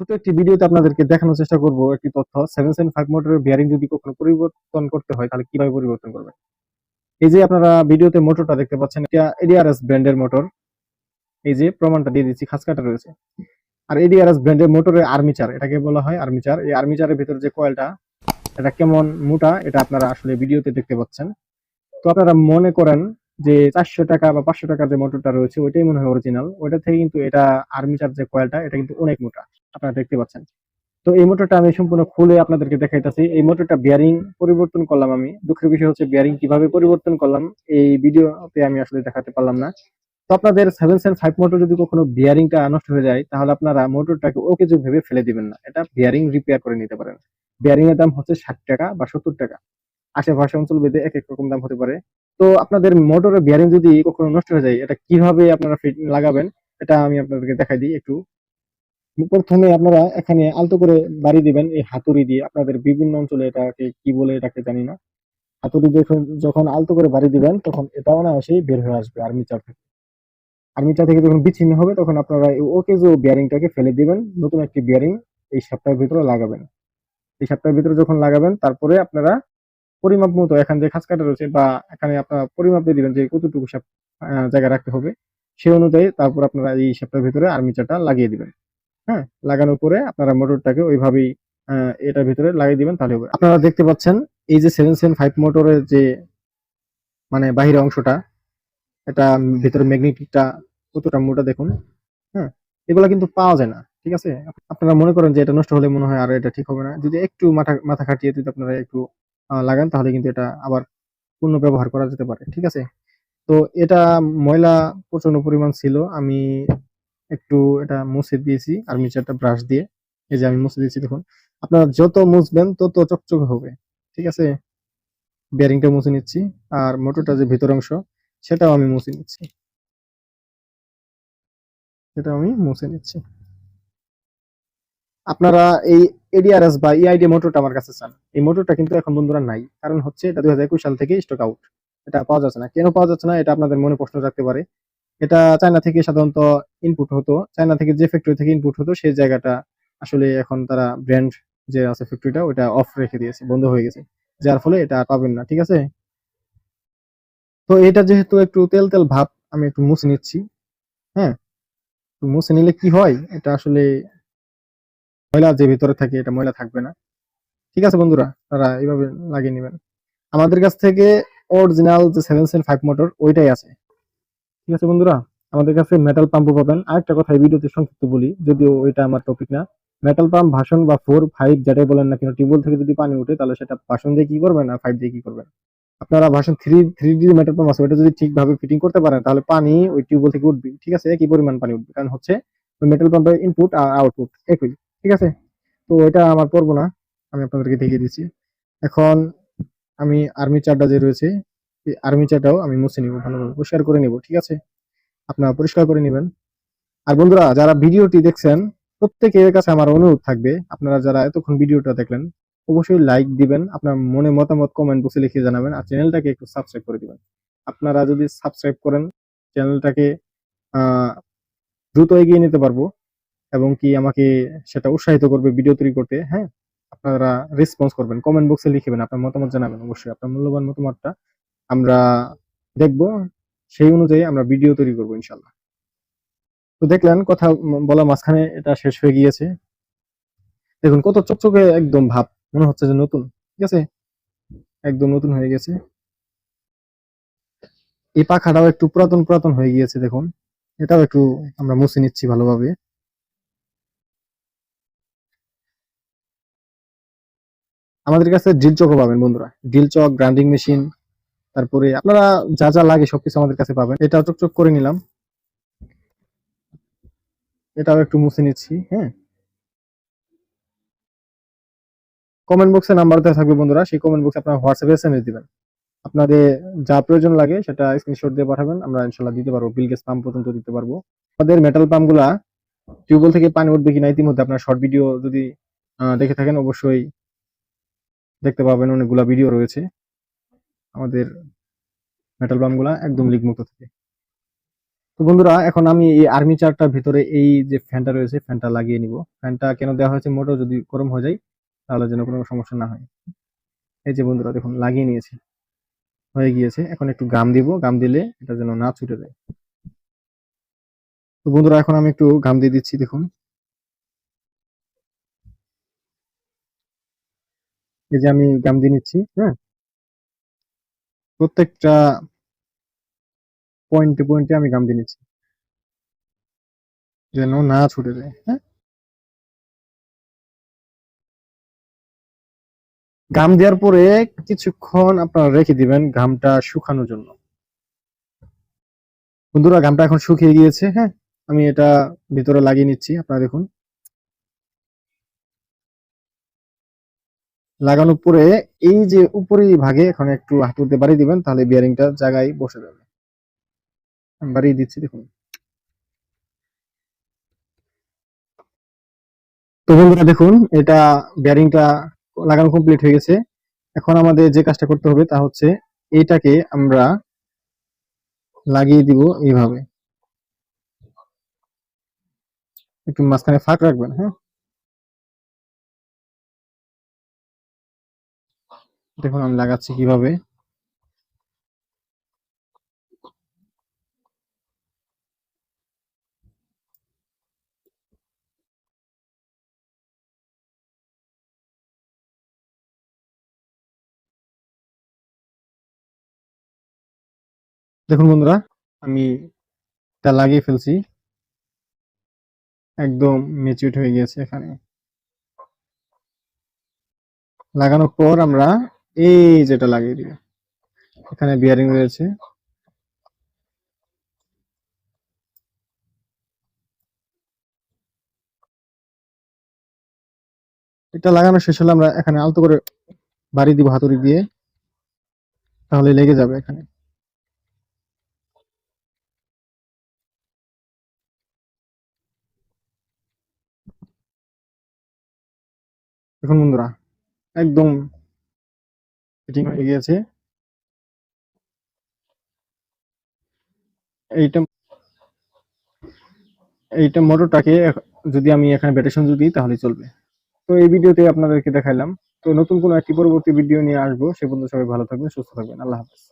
ছোট একটি ভিডিওতে আপনাদেরকে দেখানোর চেষ্টা করব একটি তথ্য। সেভেন সেভেন ফাইভ মোটরের বিয়ারিং যদি কখনো পরিবর্তন করতে হয়, তাহলে কীভাবে পরিবর্তন করবেন? এই যে আপনারা ভিডিওতে মোটরটা দেখতে পাচ্ছেন, এটা এডিআরএস ব্র্যান্ডের মোটর এই যে প্রমাণটা দিয়ে দিচ্ছি, খাস কাটা রয়েছে। আর এডিআরএস ব্র্যান্ডের মোটরের আর্মিচার এটাকে বলা হয় আর্মিচার এই আর্মিচারের ভিতরে যে কয়েলটা এটা কেমন মোটা, এটা আপনারা আসলে ভিডিওতে দেখতে পাচ্ছেন। তো আপনারা মনে করেন যে চারশো টাকা বা পাঁচশো টাকার যে মোটরটা রয়েছে, ওইটাই মনে হয় অরিজিনাল ওইটা থেকে কিন্তু এটা আর্মিচার যে কয়েলটা এটা কিন্তু অনেক মোটা। আপনারা দেখতে পাচ্ছেন। তো এই মোটরটা আমি সম্পূর্ণ খুলে আপনাদেরকে দেখাইতেছি। এই মোটরটা বিয়ারিং পরিবর্তন করলাম আমি। দুঃখের বিষয় হচ্ছে বিয়ারিং কীভাবে পরিবর্তন করলাম, এই ভিডিওতে আমি আসলে দেখাতে পারলাম না। তো আপনাদের সেভেন সেভেন ফাইভ মোটর যদি কখনো বিয়ারিংটা নষ্ট হয়ে যায়, তাহলে আপনারা মোটরটাকে ওকে যে ভেবে ফেলে দিবেন না, এটা বিয়ারিং রিপেয়ার করে নিতে পারেন। বিয়ারিং এর দাম হচ্ছে ষাট টাকা বা সত্তর টাকা। আশেপাশে অঞ্চল ভেদে এক এক রকম দাম হতে পারে। তো আপনাদের মোটরের বিয়ারিং যদি কখনো নষ্ট হয়ে যায়, এটা কীভাবে আপনারা ফিট লাগাবেন, এটা আমি আপনাদেরকে দেখাই দিই একটু। প্রথমে আপনারা এখানে আলতো করে বাড়ি দিবেন, এই হাতুড়ি দিয়ে। আপনাদের বিভিন্ন অঞ্চলে এটাকে কি বলে এটাকে জানি না। হাতুড়ি যখন যখন আলতো করে বাড়ি দিবেন, তখন এটাও এটা অনায়াসেই বের হয়ে আসবে আর্মিচার থেকে। আর্মিচার থেকে যখন বিচ্ছিন্ন হবে, তখন আপনারা ওকে যে বিয়ারিংটাকে ফেলে দিবেন। নতুন একটি বিয়ারিং এই সপ্তাহের ভিতরে লাগাবেন। এই সপ্তাহের ভিতরে যখন লাগাবেন, তারপরে আপনারা পরিমাপ মতো এখানে যে খাঁজ কাটা রয়েছে বা এখানে আপনারা পরিমাপ দিয়ে দিবেন যে কতটুকু জায়গা রাখতে হবে, সেই অনুযায়ী তারপর আপনারা এই সপ্তাহের ভিতরে আর্মিচারটা লাগিয়ে দিবেন। হ্যাঁ লাগানোর পরে আপনারা মোটরটাকে ওইভাবেই এটার ভিতরে লাগিয়ে দিবেন, তাহলে হবে। আপনারা দেখতে পাচ্ছেন, এই যে সেভেন সেভেন ফাইভ মোটরের যে মানে বাহিরে অংশটা, এটা ভিতরে ম্যাগনেটিকটা কতটা মোটা দেখুন হ্যাঁ এগুলা কিন্তু পাওয়া যায় না, ঠিক আছে? আপনারা মনে করেন যে এটা নষ্ট হলে মনে হয় আর এটা ঠিক হবে না। যদি একটু মাথা মাথা খাটিয়ে যদি আপনারা একটু লাগান, তাহলে কিন্তু এটা আবার পূর্ণ ব্যবহার করা যেতে পারে, ঠিক আছে? তো এটা ময়লা প্রচণ্ড পরিমাণ ছিল, আমি একটু এটা মুছে দিয়েছি আর্মিচারটা ব্রাশ দিয়ে। এই যে আমি মুছে দিয়েছি, দেখুন। আপনারা যত মুছবেন, তত চকচকে হবে। ঠিক আছে? বেয়ারিংটা মুছে নিচ্ছি। আর মোটরটা যে ভিতর অংশ, সেটাও আমি মুছে নিচ্ছি। সেটাও আমি মুছে নিচ্ছি। আপনারা এই এডিআরএস বা ইআইডি মোটরটা আমার কাছে চান। এই মোটরটা কিন্তু এখন বন্ধুরা নাই। কারণ হচ্ছে এটা দুই হাজার একুশ সাল থেকে স্টক আউট এটা পাওয়া যাচ্ছে না। কেন পাওয়া যাচ্ছে না? এটা আপনাদের মনে প্রশ্ন রাখতে পারে। এটা চায়না থেকে সাধারণত ইনপুট হতো। চায়না থেকে যে ফ্যাক্টরি থেকে ইনপুট হতো, সেই জায়গাটা আসলে এখন তারা ব্র্যান্ড যে আছে ফ্যাক্টরিটা ওটা অফ রেখে দিয়েছে, বন্ধ হয়ে গেছে। যার ফলে এটা আর পাবেন না, ঠিক আছে? তো এটা যেহেতু একটু তেল তেল ভাব, আমি একটু মুছে নিচ্ছি হ্যাঁ? মুছে নিলে কি হয়? এটা আসলে ময়লা যে ভিতরে থাকে, এটা ময়লা থাকবে না। ঠিক আছে বন্ধুরা? তারা এইভাবে লাগিয়ে নেবেন। আমাদের কাছ থেকে অরিজিনাল যে সেভেন সেভেন ফাইভ মোটর ওইটাই আছে। ঠিক আছে বন্ধুরা? আমাদের কাছে মেটাল পাম্পও পাবেন। আরেকটা কথা এই ভিডিওতে সংক্ষিপ্ত বলি, যদিও ওইটা আমার টপিক না। মেটাল পাম্প ভাষণ বা ফোর ফাইভ যেটাই বলেন না কেন টিউবওয়েল থেকে যদি পানি উঠে তাহলে সেটা ভাষণ দিয়ে কি করবেন আর ফাইভ দিয়ে কি করবেন? আপনারা ভাষণ three three D metal pump আছে, ওটা যদি ঠিকভাবে ফিটিং করতে পারেন, তাহলে পানি ওই টিউবওয়েল থেকে উঠবে। ঠিক আছে? একই পরিমাণ পানি উঠবে। কারণ হচ্ছে মেটাল পাম্পের ইনপুট আর আউটপুট একই। ঠিক আছে? তো এটা আমার পড়ব না। আমি আপনাদেরকে দেখিয়ে দিচ্ছি। এখন আমি আর্মি চারটা যে রয়েছে এই আর্মি চারটাও আমি মুছে নিব, ভালোভাবে পরিষ্কার করে নিব, ঠিক আছে? আপনারা পরিষ্কার করে নেবেন। আর বন্ধুরা, যারা ভিডিওটি দেখছেন, প্রত্যেকের কাছে আমার অনুরোধ থাকবে, আপনারা যারা এতক্ষণ ভিডিওটা দেখলেন, অবশ্যই লাইক দিবেন, আপনার মনে মতামত কমেন্ট বক্সে লিখে জানাবেন, আর চ্যানেলটাকে একটু সাবস্ক্রাইব করে দিবেন। আপনারা যদি সাবস্ক্রাইব করেন চ্যানেলটাকে দ্রুত এগিয়ে নিতে পারব, এবং কি আমাকে সেটা উৎসাহিত করবে ভিডিও তৈরি করতে হ্যাঁ? আপনারা রেসপন্স করবেন কমেন্ট বক্সে লিখবেন আপনার মতামত জানাবেন, অবশ্যই। আপনার মূল্যবান মতামতটা আমরা দেখব, সেই অনুযায়ী আমরা ভিডিও তৈরি করব ইনশাল্লাহ তো দেখলেন, কথা বলা মাঝখানে এটা শেষ হয়ে গিয়েছে। দেখুন, কত চকচকে একদম ভাব, মনে হচ্ছে যে নতুন, ঠিক আছে? একদম নতুন হয়ে গেছে। এই পাখাটাও একটু পুরাতন পুরাতন হয়ে গিয়েছে, দেখুন। এটাও একটু আমরা মুছে নিচ্ছি ভালোভাবে। আমাদের কাছে ড্রিল চকও পাবেন বন্ধুরা। ড্রিল চক গ্রাইন্ডিং মেশিন তারপরে আপনারা যা যা লাগে সবকিছু আমাদের কাছে পাবেন। এটাও চকচক করে নিলাম। এটাও একটু মুছে নিচ্ছি হ্যাঁ। কমেন্ট বক্সে নাম্বার দেওয়া থাকবে বন্ধুরা। সেই কমেন্ট বক্সে আপনারা হোয়াটসঅ্যাপে এসএমএস দিবেন। আপনাদের যা প্রয়োজন লাগে সেটা স্ক্রিনশট দিয়ে পাঠাবেন। আমরা ইনশাল্লাহ দিতে পারব। বিল গ্যাস পাম্প পর্যন্ত দিতে পারব। আমাদের মেটাল পাম্পগুলা টিউবওয়েল থেকে পানি উঠবে কিনা ইতিমধ্যে আপনার শর্ট ভিডিও যদি দেখে থাকেন, অবশ্যই দেখতে পাবেন। অনেকগুলা ভিডিও রয়েছে। আমাদের মেটাল পাম্পগুলা একদম লিক মুক্ত থাকে। তো বন্ধুরা এখন আমি এই আর্মি চারটার ভিতরে এই যে ফ্যানটা রয়েছে ফ্যানটা লাগিয়ে নিব। ফ্যানটা কেন দেওয়া হয়েছে মোটর যদি গরম হয়ে যায় তাহলে যেন কোনো সমস্যা না হয়। এই যে বন্ধুরা দেখুন লাগিয়ে নিয়েছি। হয়ে গিয়েছে। এখন একটু গাম দিব। গাম দিলে এটা যেন না ছুটে যায়। তো বন্ধুরা এখন আমি একটু গাম দিয়ে দিচ্ছি দেখুন। এই যে আমি গাম দিয়ে নিচ্ছি হ্যাঁ? প্রত্যেকটা পয়েন্টে পয়েন্টে আমি গাম দিয়ে নিচ্ছি। যেন না ছুটে যায় হ্যাঁ? গাম দেওয়ার পরে কিছুক্ষণ আপনারা রেখে দিবেন ঘামটা শুকানোর জন্য। বন্ধুরা ঘামটা এখন শুকিয়ে গিয়েছে হ্যাঁ? আমি এটা ভিতরে লাগিয়ে নিচ্ছি, আপনারা দেখুন। লাগানোর পরে এই যে উপরের ভাগে এখন একটু হাঁটুতে বাড়িয়ে দিবেন, তাহলে বিয়ারিংটা জায়গায় বসে যাবে। বাড়িয়ে দিচ্ছি, দেখুন। তো বন্ধুরা, দেখুন, এটা বিয়ারিংটা লাগানো কমপ্লিট হয়ে গেছে। এখন আমাদের যে কাজটা করতে হবে তা হচ্ছে এইটাকে আমরা লাগিয়ে দিব এইভাবে। একটু মাঝখানে ফাঁক রাখবেন হ্যাঁ? দেখুন, আমি লাগাচ্ছি কীভাবে। দেখুন বন্ধুরা, আমি তা লাগিয়ে ফেলছি। একদম মেচিউড হয়ে গিয়েছে এখানে। লাগানোর পর আমরা এই যেটা লাগিয়ে দিব। এখানে বিয়ারিং রয়েছে। এটা লাগানো শেষ হলে আমরা এখানে আলতো করে বাড়ি দিব হাতুড়ি দিয়ে। তাহলে লেগে যাবে এখানে। দেখুন বন্ধুরা, একদম ফিটিং হয়ে গিয়েছে। এইটা এইটা মোটরটাকে যদি আমি এখানে সংযোগ দিই তাহলে চলবে। তো এই ভিডিওতে আপনাদেরকে দেখাইলাম। তো নতুন কোনো একটি পরবর্তী ভিডিও নিয়ে আসব। সে পর্যন্ত সবাই ভালো থাকবেন, সুস্থ থাকবেন। আল্লাহ হাফেজ।